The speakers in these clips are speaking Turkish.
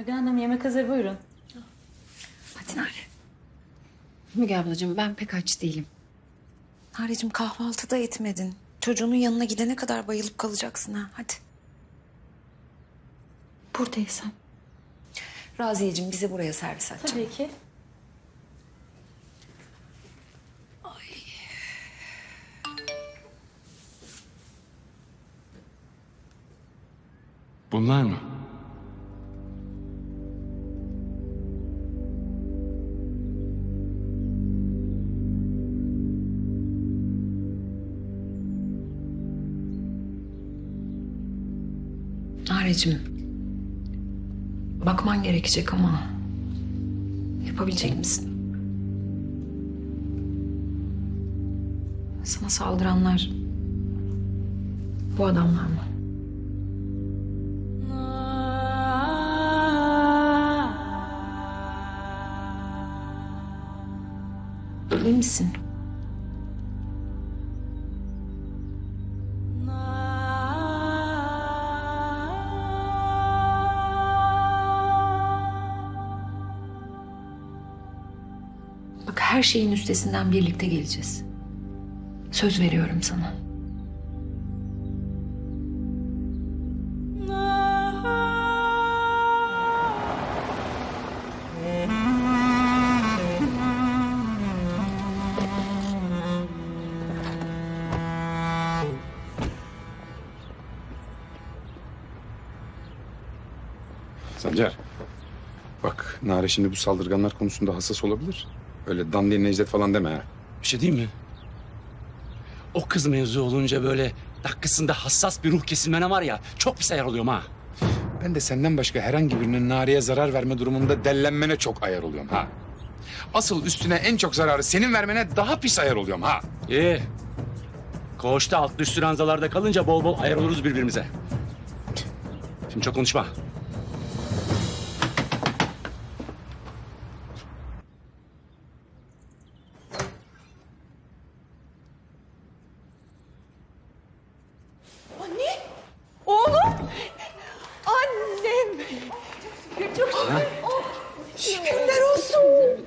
Müge Hanım yemek hazır buyurun. Hadi Nare. Müge ablacığım ben pek aç değilim. Narecim kahvaltıda etmedin. Çocuğunun yanına gidene kadar bayılıp kalacaksın ha. Hadi. Buradaysan. Raziyeciğim bize buraya servis aç. Tabii ki. Bunlar mı? Narecim. Bakman gerekecek ama yapabilecek misin? Sana saldıranlar bu adamlar mı? Emin misin? Her şeyin üstesinden birlikte geleceğiz. Söz veriyorum sana. Sancar. Bak Nare şimdi bu saldırganlar konusunda hassas olabilir. Öyle dandiye Necdet falan deme ha. Bir şey diyeyim mi? O kız mevzu olunca böyle dakikasında hassas bir ruh kesilmene var ya çok pis ayar oluyorum ha. Ben de senden başka herhangi birinin Nare'ye zarar verme durumunda dellenmene çok ayar oluyorum ha. Asıl üstüne en çok zararı senin vermene daha pis ayar oluyorum ha. İyi. Koğuşta alt üstü ranzalarda kalınca bol bol ayar oluruz birbirimize. Şimdi çok konuşma. Oğlum! Annem! Çok şükür. Oh, şükürler olsun.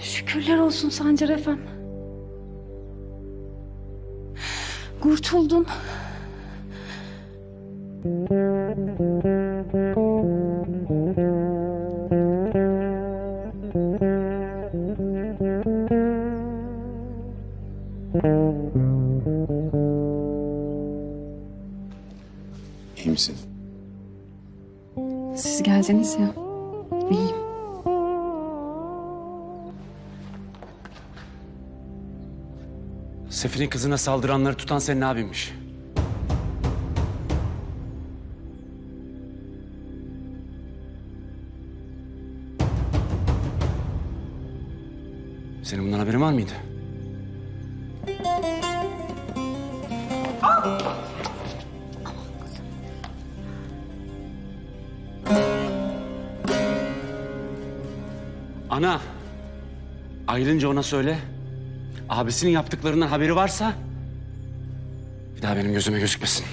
Şükürler olsun Sancar Efem. Kurtuldun. İyiyim. Sefir'in kızına saldıranları tutan senin abinmiş. Senin bundan haberin var mıydı? Ana, ayrılınca ona söyle. Abisinin yaptıklarından haberi varsa bir daha benim gözüme gözükmesin.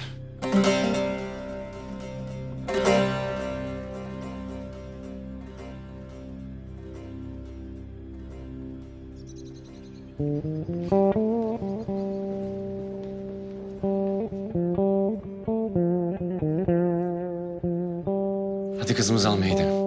Hadi kızımızı almaya gidelim.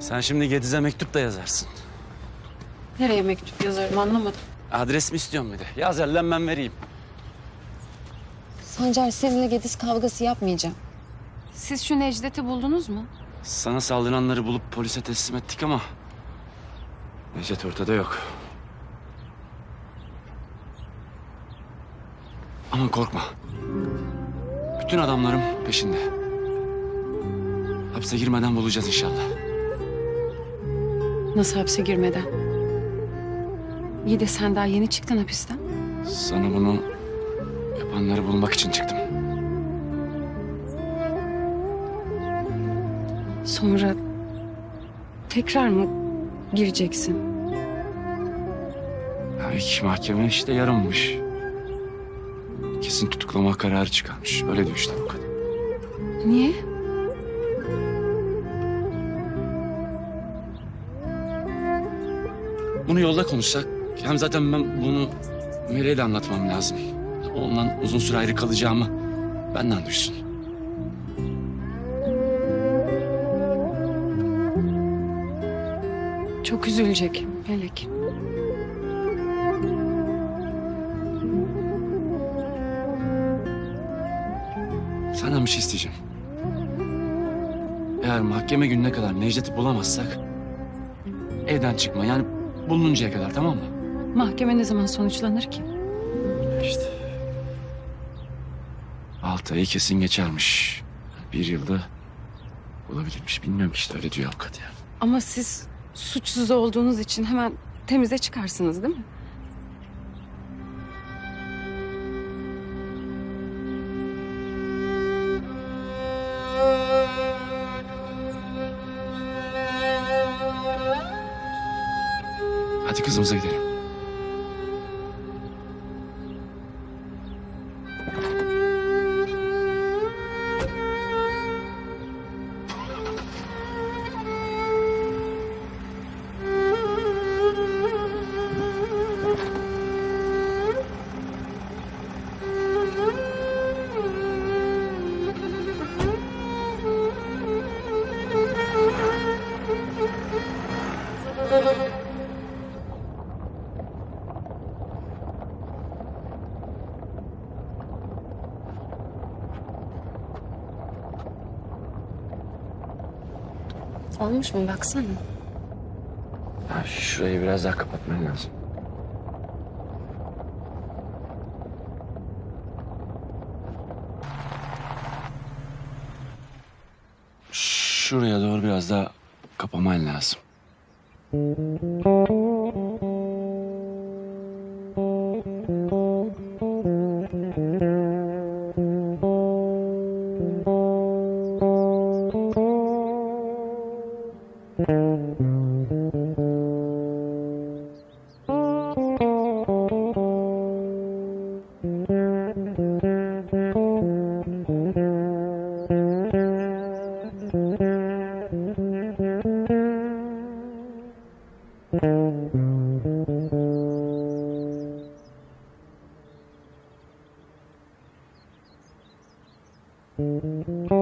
Sen şimdi Gediz'e mektup da yazarsın. Nereye mektup yazarım anlamadım. Adres mi istiyorsun bir de? Yaz elden ben vereyim. Sancar seninle Gediz kavgası yapmayacağım. Siz şu Necdet'i buldunuz mu? Sana saldıranları bulup polise teslim ettik ama... Necdet ortada yok. Aman korkma. Bütün adamlarım peşinde. Hapse girmeden bulacağız inşallah. Nasıl hapse girmeden? İyi de sen daha yeni çıktın hapisten. Sana bunu yapanları bulmak için çıktım. Sonra tekrar mı gireceksin? Ya ilk mahkeme işte yarınmış. Kesin tutuklama kararı çıkarmış. Öyle diyor işte avukat. Niye? Bunu yolda konuşsak. Hem zaten ben bunu Meleğe anlatmam lazım. Ondan uzun süre ayrı kalacağımı benden duysun. Çok üzülecek Melek. Senden bir şey isteyeceğim. Eğer mahkeme gününe kadar Necdet'i bulamazsak... ...evden çıkma yani bulununcaya kadar tamam mı? Mahkeme ne zaman sonuçlanır ki? İşte. Altı ayı kesin geçermiş. Bir yılda bulabilirmiş. Bilmiyorum ki işte öyle diyor avukat yani. Ama siz suçsuz olduğunuz için hemen temize çıkarsınız değil mi? Olmuş mu baksana. Ha, şurayı biraz daha kapatman lazım. Şuraya doğru biraz daha kapaman lazım. Música